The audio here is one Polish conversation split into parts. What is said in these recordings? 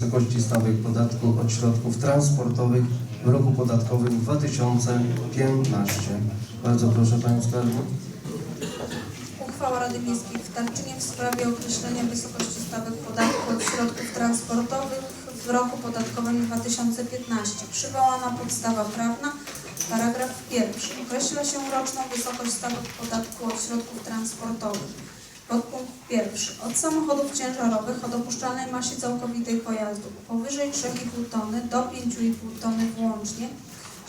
wysokości stawek podatku od środków transportowych w roku podatkowym 2015. Bardzo proszę Panią Skarbnik. Uchwała Rady Miejskiej w Tarczynie w sprawie określenia wysokości stawek podatku od środków transportowych w roku podatkowym 2015. Przywołana podstawa prawna, paragraf pierwszy. Określa się roczną wysokość stawek podatku od środków transportowych. Podpunkt pierwszy. Od samochodów ciężarowych o dopuszczalnej masie całkowitej pojazdu powyżej 3,5 tony do 5,5 tony włącznie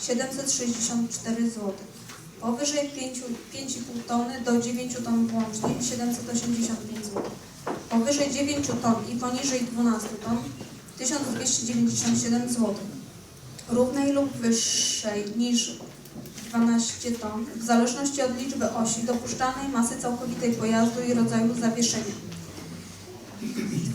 764 zł. Powyżej 5 5,5 tony do 9 ton włącznie 785 zł. Powyżej 9 ton i poniżej 12 ton 1297 zł. Równej lub wyższej niż 12 ton w zależności od liczby osi dopuszczalnej masy całkowitej pojazdu i rodzaju zawieszenia.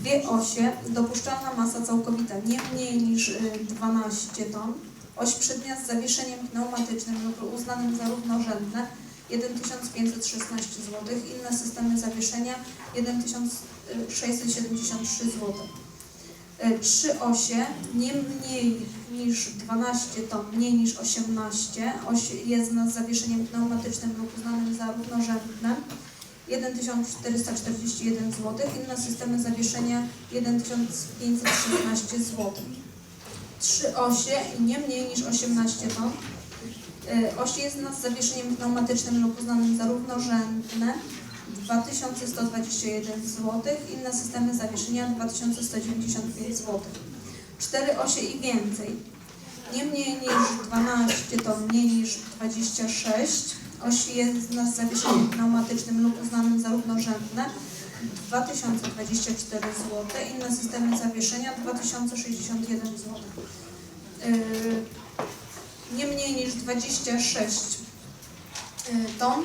Dwie osie, dopuszczalna masa całkowita nie mniej niż y, 12 ton, oś przednia z zawieszeniem pneumatycznym lub uznanym za równorzędne 1516 zł, inne systemy zawieszenia 1673 zł. Y, Trzy osie nie mniej niż 12 ton, mniej niż 18, oś jezdna z zawieszeniem pneumatycznym lub uznanym za równorzędne 1441 zł, inne systemy zawieszenia 1516 zł. Trzy osie i nie mniej niż 18 ton. Y, Oś jezdna z zawieszeniem pneumatycznym lub uznanym za równorzędne 2121 zł, inne systemy zawieszenia 2195 zł. Cztery osie i więcej. Nie mniej niż 12 to mniej niż 26. Osi jezdna z zawieszeniem pneumatycznym lub uznanym za równorzędne 2024 zł, inne systemy zawieszenia 2061 zł. Yy, nie mniej niż 26 yy, ton.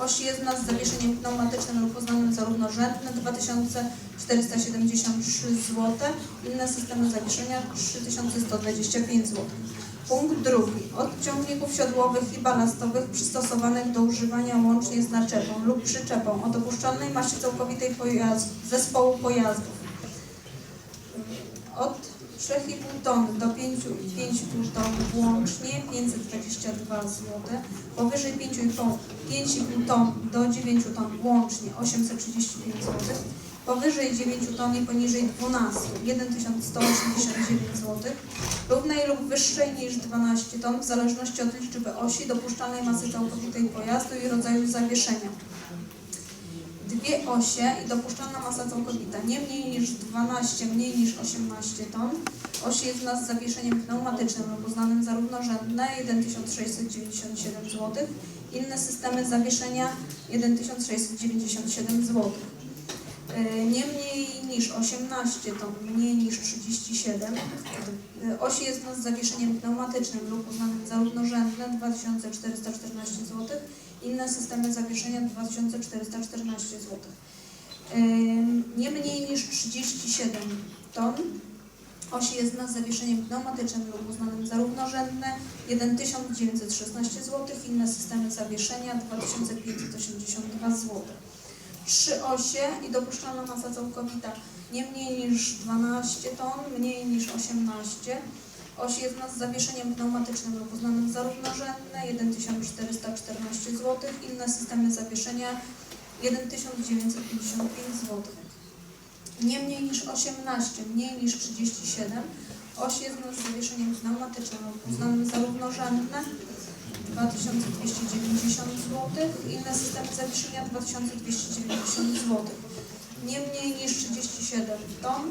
Oś jedna z zawieszeniem pneumatycznym lub uznanym za równorzędne 2473 zł, inne systemy zawieszenia 3125 zł. Punkt drugi. Od ciągników siodłowych i balastowych przystosowanych do używania łącznie z naczepą lub przyczepą o dopuszczalnej masie całkowitej pojazdu, zespołu pojazdów od 3,5 ton do 5,5 ton włącznie 522 zł, powyżej 5,5 5,5 ton do 9 ton włącznie 835 zł, powyżej 9 ton i poniżej 12 1189 zł, równej lub wyższej niż 12 ton w zależności od liczby osi dopuszczalnej masy całkowitej pojazdu i rodzaju zawieszenia dwie osie i dopuszczalna masa całkowita nie mniej niż 12, mniej niż 18 ton. Oś jedna z zawieszeniem pneumatycznym lub uznanym za równorzędne 1697 zł. Inne systemy zawieszenia 1697 zł. Yy, Nie mniej niż 18 ton, mniej niż 37. Yy, Oś jedna z zawieszeniem pneumatycznym lub uznanym za równorzędne 2414 zł. Inne systemy zawieszenia 2414 zł. Nie mniej niż 37 ton. Osi jezdna z zawieszeniem pneumatycznym lub uznanym za równorzędne 1916 zł. Inne systemy zawieszenia 2582 zł. Trzy osie i dopuszczalna masa całkowita nie mniej niż 12 ton, mniej niż 18. Oś jedna z zawieszeniem pneumatycznym lub uznanym za równorzędne 1414 zł. Inne systemy zawieszenia 1955 zł. Nie mniej niż 18, mniej niż 37. Oś jedna z zawieszeniem pneumatycznym lub uznanym za równorzędne 2290 zł. Inne systemy zawieszenia 2290 zł. Nie mniej niż 37 ton.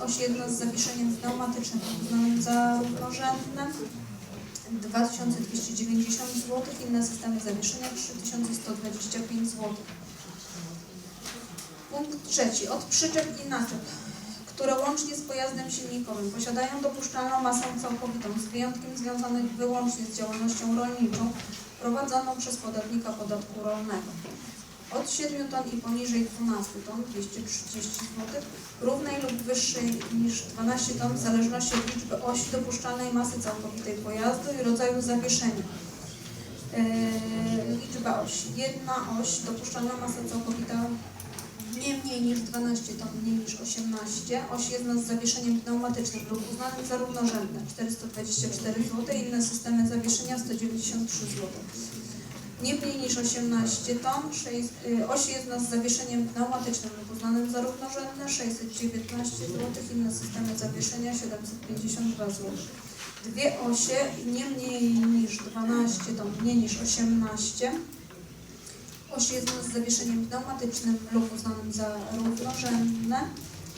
Oś jedna z zawieszeniem pneumatycznym uznanym za równorzędne 2290 zł. Inne systemy zawieszenia 3125 zł. Punkt trzeci. Od przyczep i naczep, które łącznie z pojazdem silnikowym posiadają dopuszczalną masę całkowitą z wyjątkiem związanych wyłącznie z działalnością rolniczą prowadzoną przez podatnika podatku rolnego. Od 7 ton i poniżej 12 ton 230 zł, równej lub wyższej niż 12 ton w zależności od liczby osi dopuszczalnej masy całkowitej pojazdu i rodzaju zawieszenia. Yy, liczba osi. Jedna oś, dopuszczalna masa całkowita nie mniej niż 12 ton mniej niż 18. Oś jedna z zawieszeniem pneumatycznym lub uznanym za równorzędne 424 zł. Inne systemy zawieszenia 193 zł. Nie mniej niż 18 ton, 6, y, oś jedna z zawieszeniem pneumatycznym lub uznanym za równorzędne 619 zł. Inne systemy zawieszenia 752 zł. Dwie osie nie mniej niż 12 ton, mniej niż 18. Oś jedna z zawieszeniem pneumatycznym lub uznanym za równorzędne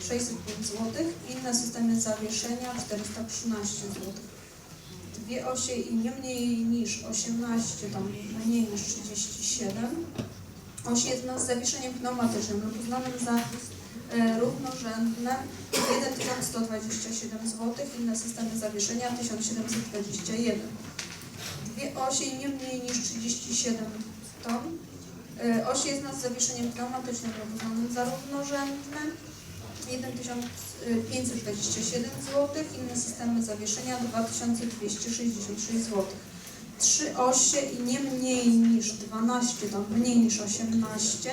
605 zł. Inne systemy zawieszenia 413 zł. Dwie osie i nie mniej niż 18, tam mniej niż 37. Oś jedna z zawieszeniem pneumatycznym lub uznanym za e, równorzędne 1127 zł. Inne systemy zawieszenia 1721. Dwie osie i nie mniej niż 37 ton. E, Oś jedna z zawieszeniem pneumatycznym lub uznanym za równorzędne 1527 zł, inne systemy zawieszenia 2266 zł. Trzy osie i nie mniej niż 12, to mniej niż 18.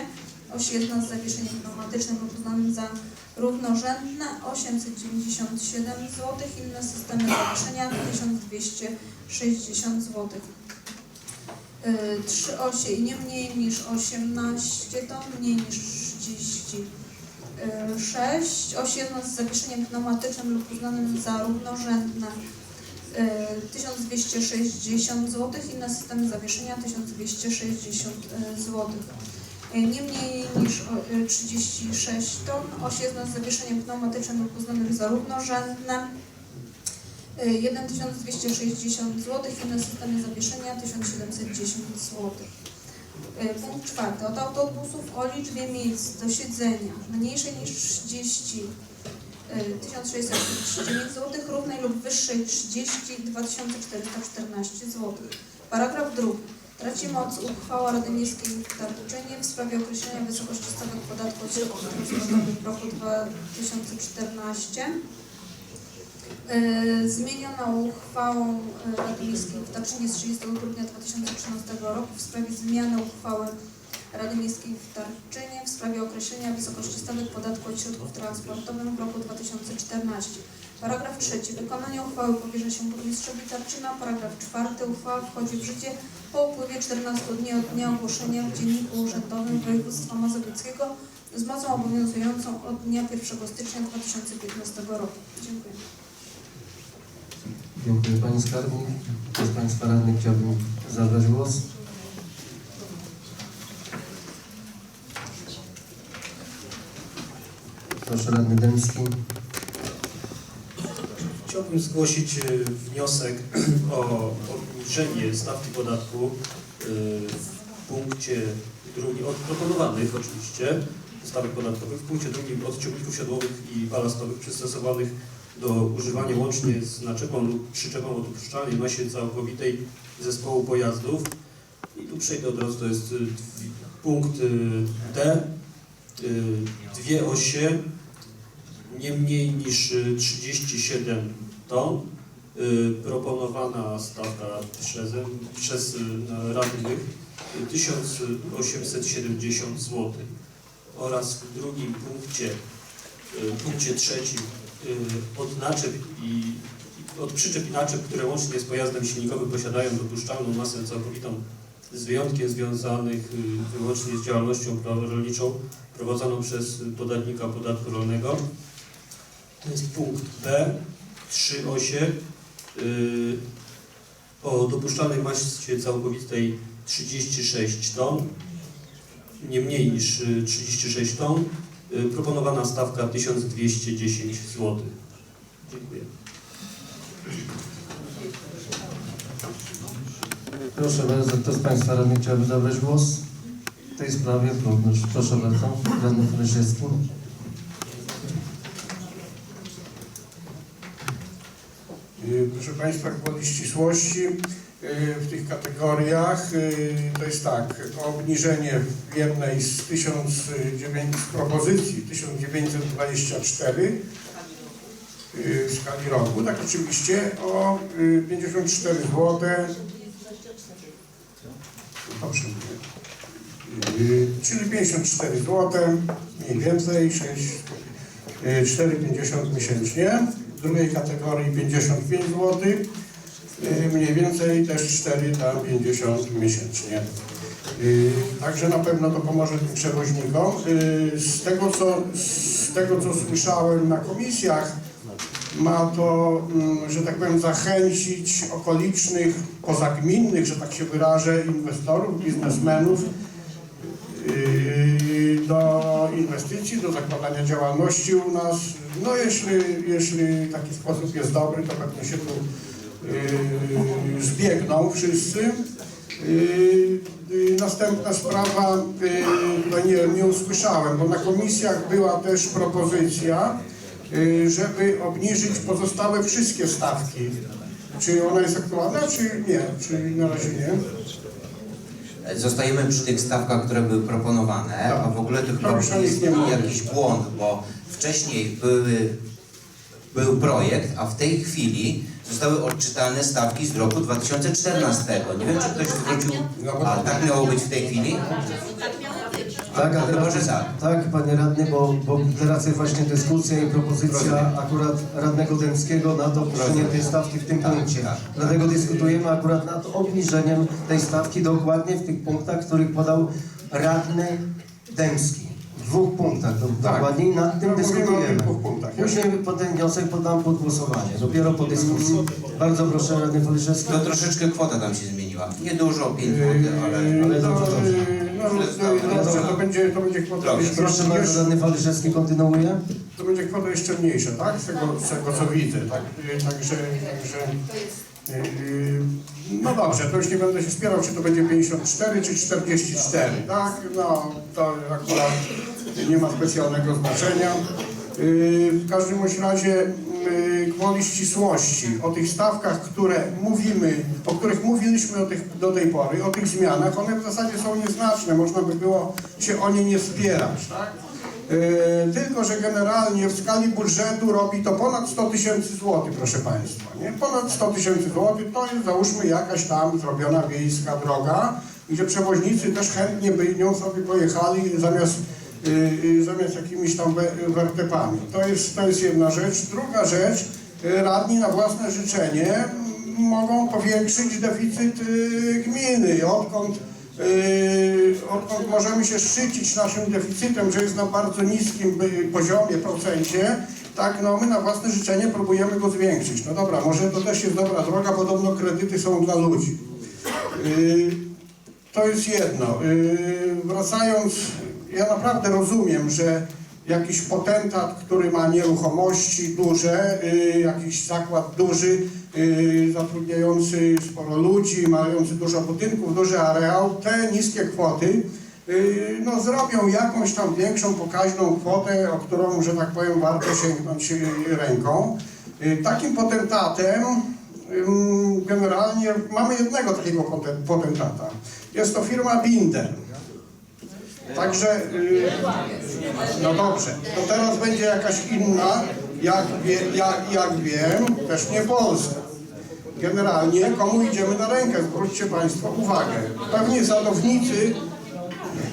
Oś jedna z zawieszeniem pneumatycznym lub uznanym za równorzędne 897 zł, inne systemy zawieszenia 1260 zł. Y, Trzy osie i nie mniej niż 18 ton, mniej niż 30 6. Oś jedna z zawieszeniem pneumatycznym lub uznanym za równorzędne y, 1260 zł. Inne systemy zawieszenia 1260 zł. Nie mniej niż o, y, 36 ton. Oś jedna z zawieszeniem pneumatycznym lub uznanym za równorzędne y, 1260 zł. Inne systemy zawieszenia 1710 zł. Y, Punkt czwarty. Od autobusów o liczbie miejsc do siedzenia mniejszej niż 30 y, 1639 zł, równej lub wyższej 30 2414 zł. Paragraf drugi. Traci moc uchwała Rady Miejskiej w Tarczynie w sprawie określenia wysokości stawek podatku od w roku 2014. Y, Zmieniona uchwałą y, Rady Miejskiej w Tarczynie z 30 grudnia 2013 roku w sprawie zmiany uchwały Rady Miejskiej w Tarczynie w sprawie określenia wysokości stawek podatku od środków transportowych w roku 2014. Paragraf trzeci. Wykonanie uchwały powierza się burmistrzowi Tarczyna. Paragraf czwarty. Uchwała wchodzi w życie po upływie 14 dni od dnia ogłoszenia w Dzienniku Urzędowym Województwa Mazowieckiego z mocą obowiązującą od dnia 1 stycznia 2015 roku. Dziękuję. Dziękuję Pani Skarbnik. Kto z Państwa radnych chciałby zabrać głos? Proszę Radny Dębski. Chciałbym zgłosić y, wniosek o obniżenie stawki podatku y, w punkcie drugim, od proponowanych oczywiście stawek podatkowych, w punkcie drugim od ciągników siodłowych i balastowych przystosowanych do używania łącznie z naczepą lub przyczepą o dopuszczalnej masie całkowitej zespołu pojazdów. I tu przejdę od razu, to jest y, punkt y, D, y, dwie osie, nie mniej niż y, 37 ton. Proponowana stawka przez, przez radnych y, 1870 zł. Oraz w drugim punkcie, punkcie trzecim od naczep i od przyczep i naczep, które łącznie z pojazdem silnikowym posiadają dopuszczalną masę całkowitą z wyjątkiem związanych y, wyłącznie z działalnością rolniczą prowadzoną przez podatnika podatku rolnego. To jest punkt B, 3 osie yy, o dopuszczalnej masie całkowitej 36 ton, nie mniej niż y, 36 ton, proponowana stawka 1210 zł. Dziękuję. Proszę bardzo, kto z Państwa radnych chciałby zabrać głos? W tej sprawie również. Proszę bardzo. Radny Fryszewski. Y, Proszę Państwa, gwoli ścisłości y, w tych kategoriach y, to jest tak, obniżenie w jednej z 1900 z propozycji 1924 y, w skali roku, tak oczywiście o y, 54 zł. Dobrze. Y, Czyli 54 zł mniej więcej 6, y, 4,50 miesięcznie. W drugiej kategorii 55 zł, y, mniej więcej też 4,50 miesięcznie. Y, Także na pewno to pomoże tym przewoźnikom. Y, Z tego co, z tego, co słyszałem na komisjach, ma to, mm, że tak powiem, zachęcić okolicznych, pozagminnych, że tak się wyrażę, inwestorów, biznesmenów do inwestycji, do zakładania działalności u nas. No jeśli, jeśli taki sposób jest dobry, to pewnie się tu zbiegną wszyscy. Yy, yy, Następna sprawa, tutaj nie, nie usłyszałem, bo na komisjach była też propozycja, żeby obniżyć pozostałe wszystkie stawki. Czy ona jest aktualna, czy nie? Czy na razie nie? Zostajemy przy tych stawkach, które były proponowane, a w ogóle to chyba Tak. Proszę, jest jakiś błąd, bo wcześniej były, był projekt, a w tej chwili zostały odczytane stawki z roku 2014. Nie wiem, czy ktoś zwrócił... A tak miało być w tej chwili? Tak, a teraz, może tak. tak, panie radny, bo, bo teraz jest właśnie dyskusja i propozycja akurat radnego Dębskiego nad obniżeniem tej stawki w tym Tak, punkcie. tak. Dlatego dyskutujemy akurat nad obniżeniem tej stawki dokładnie w tych punktach, których podał radny Dębski. W dwóch punktach do, Tak. dokładnie i nad tym No, dyskutujemy. Później ten wniosek podam pod głosowanie, dopiero po dyskusji. Bardzo proszę radny Poliszewski. To troszeczkę kwota tam się zmieniła. Niedużo, 5 zł, ale... ale no, dobrze, dobrze. no, no, dobrze, to będzie, to będzie kwota Dobrze, Proszę bardzo, jeszcze, radny Poliszewski kontynuuje. to będzie kwota jeszcze mniejsza, tak? Z tego, z tego co widzę, tak? Także, także no dobrze, to już nie będę się spierał, czy to będzie 54 czy 44, tak? No, to akurat nie ma specjalnego znaczenia. Y, W każdym razie y, gwoli ścisłości o tych stawkach, które mówimy, o których mówiliśmy o do tej pory, o tych zmianach, one w zasadzie są nieznaczne, można by było się o nie nie spierać, tak? Y, Tylko, że generalnie w skali budżetu robi to ponad 100 tysięcy złotych, proszę Państwa. Nie? Ponad 100 tysięcy złotych to jest załóżmy jakaś tam zrobiona wiejska droga, gdzie przewoźnicy też chętnie by nią sobie pojechali zamiast, zamiast jakimiś tam we- wertepami. To jest, to jest jedna rzecz. Druga rzecz, y, radni na własne życzenie mogą powiększyć deficyt y, gminy. Odkąd odkąd możemy się szczycić naszym deficytem, że jest na bardzo niskim y, poziomie, procencie, tak, no my na własne życzenie próbujemy go zwiększyć. No dobra, może to też jest dobra droga, podobno kredyty są dla ludzi. To jest jedno. Wracając, ja naprawdę rozumiem, że jakiś potentat, który ma nieruchomości duże, yy, jakiś zakład duży, yy, zatrudniający sporo ludzi, mający dużo budynków, duży areał, te niskie kwoty yy, no, zrobią jakąś tam większą pokaźną kwotę, o którą, że tak powiem, warto sięgnąć yy, ręką. Yy, Takim potentatem Ym, Generalnie mamy jednego takiego poten- potentata. Jest to firma Binder. Także, y, no dobrze, to teraz będzie jakaś inna, jak, wie, jak, jak wiem, też nie Polska. Generalnie komu idziemy na rękę, zwróćcie Państwo uwagę. Pewnie sadownicy,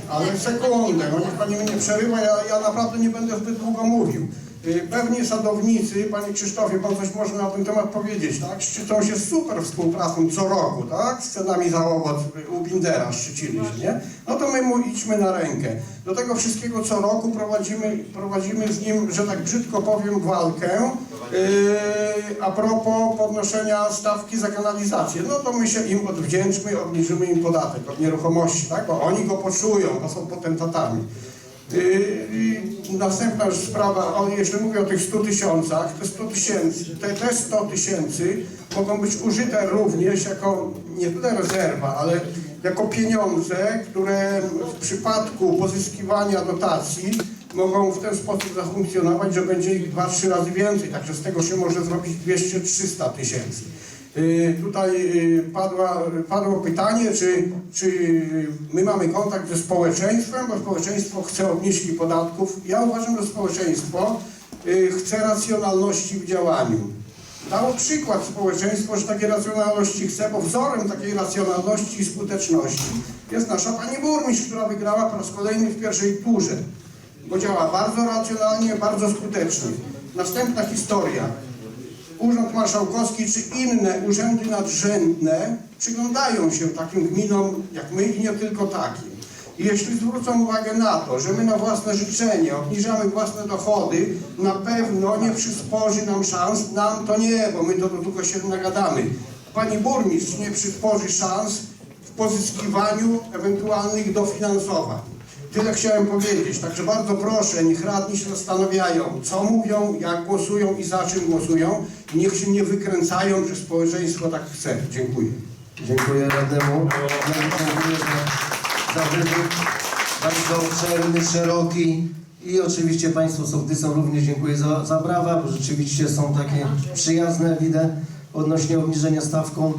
ale sekundę, no niech Pani mnie nie przerywa, ja, ja naprawdę nie będę zbyt długo mówił. Y, Pewnie sadownicy, Panie Krzysztofie, Pan coś może na ten temat powiedzieć, tak? Szczycą się super współpracą co roku, tak? Z cenami za owoc u Bindera szczycili się, nie? No to my mu idźmy na rękę. Do tego wszystkiego co roku prowadzimy, prowadzimy z nim, że tak brzydko powiem, walkę yy, a propos podnoszenia stawki za kanalizację. No to my się im odwdzięczmy, obniżymy im podatek od nieruchomości, tak? Bo oni go poczują, bo są potentatami. I następna sprawa, o, jeśli mówię o tych 100 tysiącach, te 100 tysięcy, te, te 100 tysięcy mogą być użyte również jako nie tyle rezerwa, ale jako pieniądze, które w przypadku pozyskiwania dotacji mogą w ten sposób zafunkcjonować, że będzie ich 2-3 razy więcej, także z tego się może zrobić 200-300 tysięcy. Y, Tutaj y, padła, padło pytanie, czy, czy my mamy kontakt ze społeczeństwem, bo społeczeństwo chce obniżki podatków. Ja uważam, że społeczeństwo y, chce racjonalności w działaniu. Dało przykład społeczeństwo, że takiej racjonalności chce, bo wzorem takiej racjonalności i skuteczności jest nasza pani burmistrz, która wygrała po raz kolejny w pierwszej turze. bo działa bardzo racjonalnie, bardzo skutecznie. Następna historia. Urząd Marszałkowski czy inne urzędy nadrzędne przyglądają się takim gminom jak my i nie tylko takim. I jeśli zwrócą uwagę na to, że my na własne życzenie obniżamy własne dochody, na pewno nie przysporzy nam szans, nam to nie, bo my to tylko się nagadamy. Pani burmistrz nie przysporzy szans w pozyskiwaniu ewentualnych dofinansowań. Tyle chciałem powiedzieć, także bardzo proszę, niech radni się zastanawiają, co mówią, jak głosują i za czym głosują. I niech się nie wykręcają, że społeczeństwo tak chce. Dziękuję. Dziękuję radnemu. Dziękuję za, za wywiad bardzo obszerny, szeroki. I oczywiście Państwu sołtysom również dziękuję za, za brawa, bo rzeczywiście są takie przyjazne, widzę, odnośnie obniżenia stawką.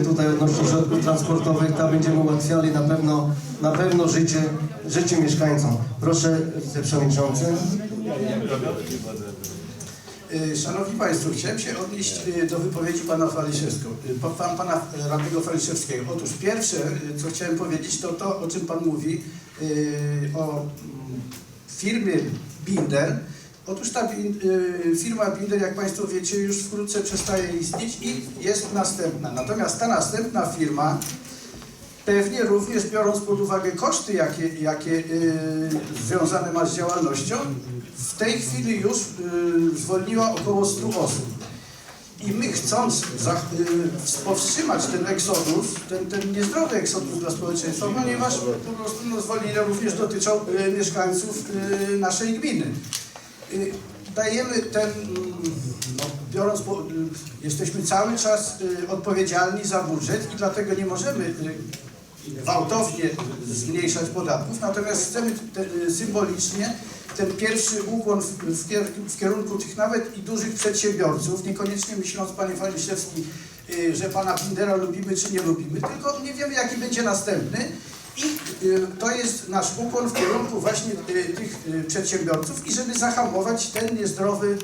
Y, Tutaj odnośnie środków transportowych, tam będziemy ułatwiali na pewno, na pewno życie, życie mieszkańcom. Proszę wiceprzewodniczący. Y, Szanowni Państwo, chciałem się odnieść y, do wypowiedzi pana pan, pana radnego Waliszewskiego. Otóż pierwsze, co chciałem powiedzieć, to to, o czym pan mówi, o mm, firmie Binder. Otóż ta y, firma Binder, jak Państwo wiecie, już wkrótce przestaje istnieć i jest następna. Natomiast ta następna firma Pewnie również biorąc pod uwagę koszty, jakie, jakie y, związane ma z działalnością, w tej chwili już y, zwolniła około 100 osób. I my chcąc powstrzymać ten eksodus, ten, ten niezdrowy eksodus dla społeczeństwa, ponieważ po prostu no, zwolnienia również dotyczą mieszkańców naszej gminy. Y, Dajemy ten, mm, no, biorąc, po, y, jesteśmy cały czas y, odpowiedzialni za budżet i dlatego nie możemy gwałtownie zmniejszać podatków, natomiast chcemy te, symbolicznie ten pierwszy ukłon w, w, kier- w kierunku tych nawet i dużych przedsiębiorców, niekoniecznie myśląc, panie Waliszewski, y, że pana Bindera lubimy czy nie lubimy, tylko nie wiemy jaki będzie następny i y, to jest nasz ukłon w kierunku właśnie y, tych y, przedsiębiorców i żeby zahamować ten niezdrowy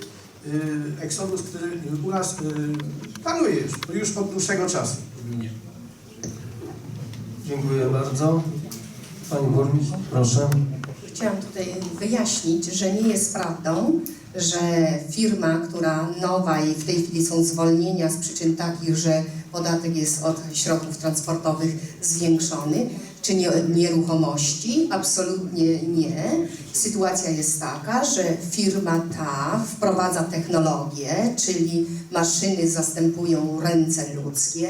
eksodus, który u nas panuje już, już od dłuższego czasu. Dziękuję bardzo. Pani burmistrz, proszę. Chciałam tutaj wyjaśnić, że nie jest prawdą, że firma, która nowa i w tej chwili są zwolnienia z przyczyn takich, że podatek jest od środków transportowych zwiększony, czy nie nieruchomości? Absolutnie nie. Sytuacja jest taka, że firma ta wprowadza technologię, czyli maszyny zastępują ręce ludzkie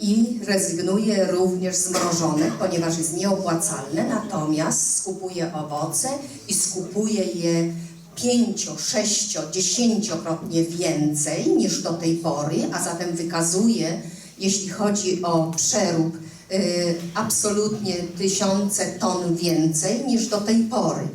i rezygnuje również z mrożonek, ponieważ jest nieopłacalne, natomiast skupuje owoce i skupuje je pięcio, sześcio, dziesięciokrotnie więcej niż do tej pory, a zatem wykazuje, jeśli chodzi o przerób, absolutnie tysiące ton więcej niż do tej pory.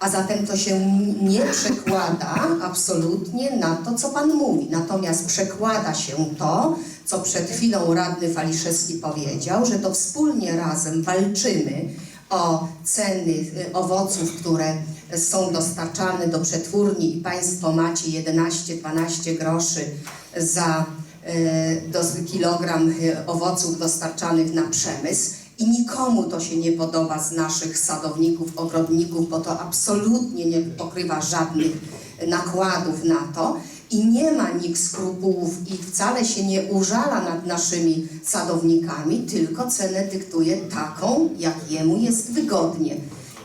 A zatem to się nie przekłada absolutnie na to, co Pan mówi. Natomiast przekłada się to, co przed chwilą radny Waliszewski powiedział, że to wspólnie razem walczymy o ceny y, owoców, które są dostarczane do przetwórni i Państwo macie 11-12 groszy za y, kilogram y, owoców dostarczanych na przemysł i nikomu to się nie podoba z naszych sadowników, ogrodników, bo to absolutnie nie pokrywa żadnych nakładów na to i nie ma nikt skrupułów i wcale się nie użala nad naszymi sadownikami, tylko cenę dyktuje taką, jak jemu jest wygodnie.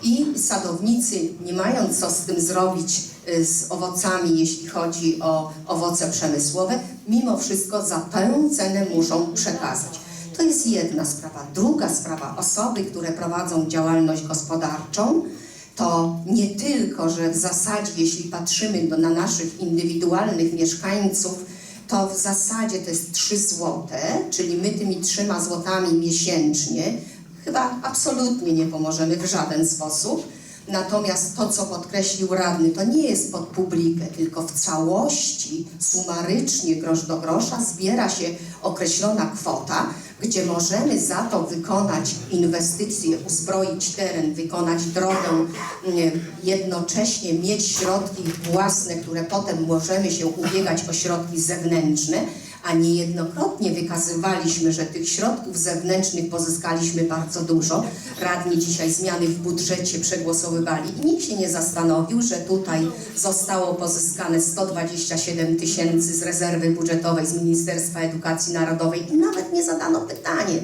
I sadownicy, nie mając co z tym zrobić z owocami, jeśli chodzi o owoce przemysłowe, mimo wszystko za tę cenę muszą przekazać. To jest jedna sprawa. Druga sprawa, osoby, które prowadzą działalność gospodarczą, to nie tylko, że w zasadzie, jeśli patrzymy do, na naszych indywidualnych mieszkańców, to w zasadzie to jest 3 złote, czyli my tymi trzema złotami miesięcznie chyba absolutnie nie pomożemy w żaden sposób. Natomiast to, co podkreślił radny, to nie jest pod publikę, tylko w całości, sumarycznie, grosz do grosza, zbiera się określona kwota, gdzie możemy za to wykonać inwestycje, uzbroić teren, wykonać drogę, mm, jednocześnie mieć środki własne, które potem możemy się ubiegać o środki zewnętrzne, a niejednokrotnie wykazywaliśmy, że tych środków zewnętrznych pozyskaliśmy bardzo dużo. Radni dzisiaj zmiany w budżecie przegłosowywali i nikt się nie zastanowił, że tutaj zostało pozyskane 127 tysięcy z rezerwy budżetowej z Ministerstwa Edukacji Narodowej i nawet nie zadano pytanie,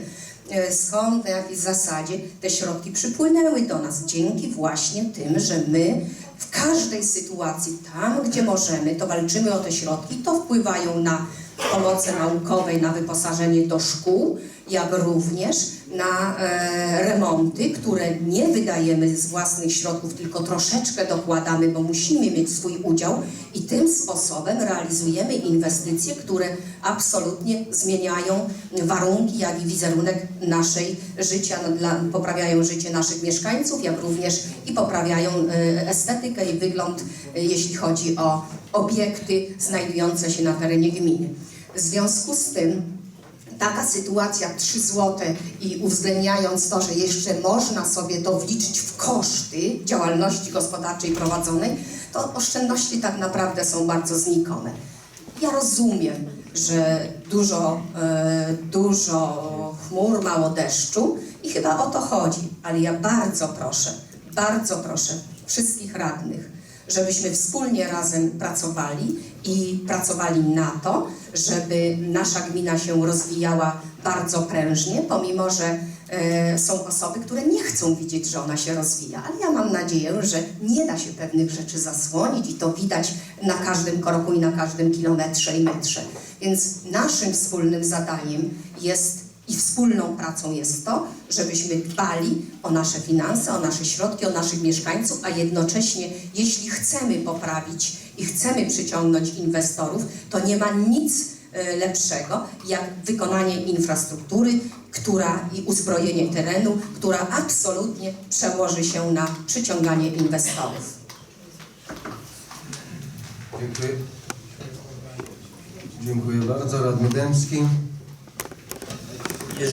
e, skąd, na jakiej zasadzie te środki przypłynęły do nas. Dzięki właśnie tym, że my w każdej sytuacji, tam gdzie możemy, to walczymy o te środki, to wpływają na pomoce naukowej, na wyposażenie do szkół, jak również na e, remonty, które nie wydajemy z własnych środków, tylko troszeczkę dokładamy, bo musimy mieć swój udział i tym sposobem realizujemy inwestycje, które absolutnie zmieniają warunki, jak i wizerunek naszej życia, no, dla, poprawiają życie naszych mieszkańców, jak również i poprawiają e, estetykę i wygląd, e, jeśli chodzi o obiekty znajdujące się na terenie gminy. W związku z tym taka sytuacja 3 zł i uwzględniając to, że jeszcze można sobie to wliczyć w koszty działalności gospodarczej prowadzonej, to oszczędności tak naprawdę są bardzo znikome. Ja rozumiem, że dużo, e, dużo chmur, mało deszczu i chyba o to chodzi, ale ja bardzo proszę, bardzo proszę wszystkich radnych, żebyśmy wspólnie razem pracowali i pracowali na to, żeby nasza gmina się rozwijała bardzo prężnie, pomimo że e, są osoby, które nie chcą widzieć, że ona się rozwija, ale ja mam nadzieję, że nie da się pewnych rzeczy zasłonić i to widać na każdym kroku i na każdym kilometrze i metrze. Więc naszym wspólnym zadaniem jest i wspólną pracą jest to, żebyśmy dbali o nasze finanse, o nasze środki, o naszych mieszkańców, a jednocześnie, jeśli chcemy poprawić i chcemy przyciągnąć inwestorów, to nie ma nic e, lepszego jak wykonanie infrastruktury, która i uzbrojenie terenu, która absolutnie przełoży się na przyciąganie inwestorów. Dziękuję. Dziękuję bardzo. Radny Dębski.